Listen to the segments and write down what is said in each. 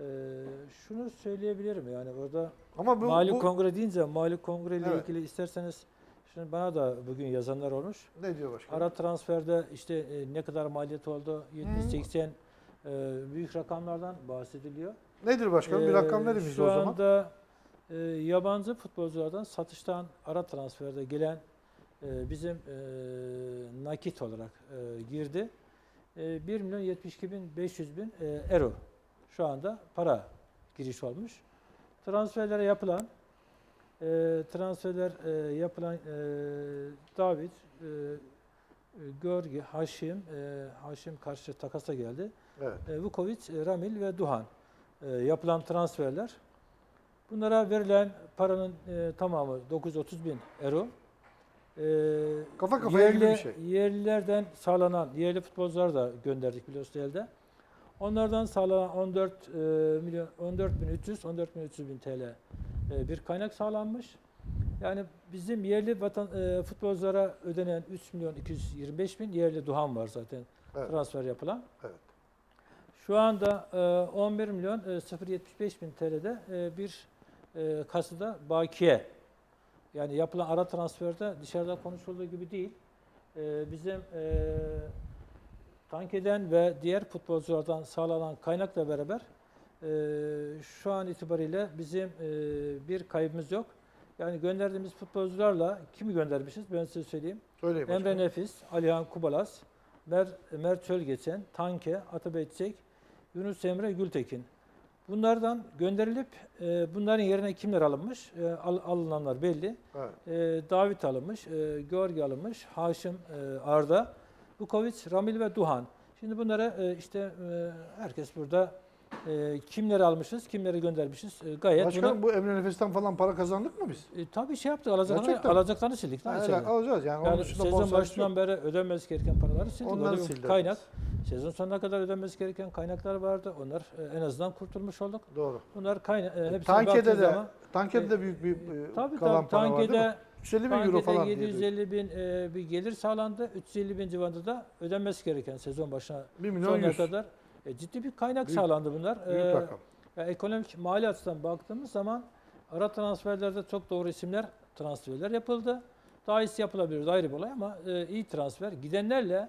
Ee, şunu söyleyebilirim yani orada Ama bu, mali bu kongre deyince mali kongre ile Evet. ilgili isterseniz şimdi bana da bugün yazanlar olmuş. ne diyor başkanım? Ara transferde işte e, ne kadar maliyet oldu 70-80 e, büyük rakamlardan bahsediliyor. Nedir başkanım? Bir Ee, rakam verin bize Şu o zaman. anda e, yabancı futbolculardan satıştan ara transferde gelen e, bizim e, nakit olarak e, girdi. E, 1 milyon 72 bin 500 bin e, euro şu anda para giriş olmuş. Transferlere yapılan e, transferler e, yapılan e, David, e, e, Görgi, Haşim, e, Haşim karşı takasa geldi. Evet. E, Vukovic, e, Ramil ve Duhan e, yapılan transferler. Bunlara verilen paranın e, tamamı 930 bin euro. E, Kafa kafaya gibi bir yerli- şey. Yerlilerden sağlanan, yerli futbolcular da gönderdik biliyorsunuz elde. Onlardan sağlanan 14 e, milyon 14 bin 300 14 bin 300 bin TL e, bir kaynak sağlanmış. Yani bizim yerli vatan e, futbolculara ödenen 3 milyon 225 bin yerli Duhan var zaten Evet. transfer yapılan. Evet. Şu anda e, 11 milyon e, 075 bin TL'de e, bir e, kasada bakiye. Yani yapılan ara transferde dışarıda konuşulduğu gibi değil. E, Bizim e, Tanke'den ve diğer futbolculardan sağlanan kaynakla beraber e, şu an itibariyle bizim e, bir kaybımız yok. Yani gönderdiğimiz futbolcularla kimi göndermişiz ben size söyleyeyim. Söyleyin başkanım. Emre Nefis, Alihan Kubalas, Mer, Mert Çölgeçen, Tanke, Atabey Çiçek, Yunus Emre Gültekin. Bunlardan gönderilip e, bunların yerine kimler alınmış? E, al- alınanlar belli. Evet. E, David alınmış, e, Georgi alınmış, Haşim e, Arda, Vukovic, Ramil ve Duhan. Şimdi bunları e, işte e, herkes burada e, kimleri almışız, kimleri göndermişiz e, gayet Başkanım bu Emre Nefes'ten falan para kazandık mı biz? e, tabii şey yaptık, alacaklarını, alacaklarını sildik. lan Yani alacağız yani. Yani sezon başından beri ödenmesi gereken paraları sildik. Onları sildik. Kaynak. Sezon sonuna kadar ödenmesi gereken kaynaklar vardı. Onlar e, en azından kurtulmuş olduk. Doğru. Bunlar kaynak. E, hepsine Tankede de zaman- Tankede de büyük bir e, tabii kalan tabii para var değil mi? Tankede, 350 bin euro falan diye. 750 bin e, bir gelir sağlandı. 350 bin civarında da ödenmesi gereken sezon başına 1 milyon sonuna 100. kadar e, ciddi bir kaynak Büyük- sağlandı bunlar. Büyük E, rakam. ya ekonomik mali açıdan baktığımız zaman ara transferlerde çok doğru isimler transferler yapıldı. Daha iyisi yapılabilir ayrı bir olay ama e, iyi transfer. Gidenlerle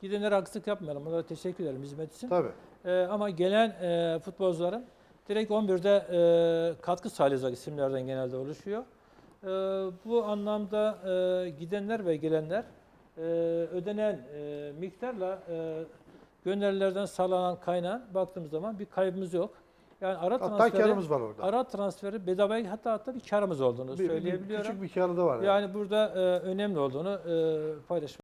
gidenlere haksızlık yapmayalım. Onlara teşekkür ederim hizmet için. Tabii. E, ama gelen e, futbolcuların direkt 11'de e, katkı sağlayacak isimlerden genelde oluşuyor. E, bu anlamda e, gidenler ve gelenler e, ödenen e, miktarla e, gönderilerden sağlanan kaynağın baktığımız zaman bir kaybımız yok. Yani ara Hatta transferi, karımız var orada. ara transferi bedavaya hatta hatta bir karımız olduğunu bir- söyleyebiliyorum. Küçük bir karı da var. Yani. Yani burada e, önemli olduğunu e, paylaşmak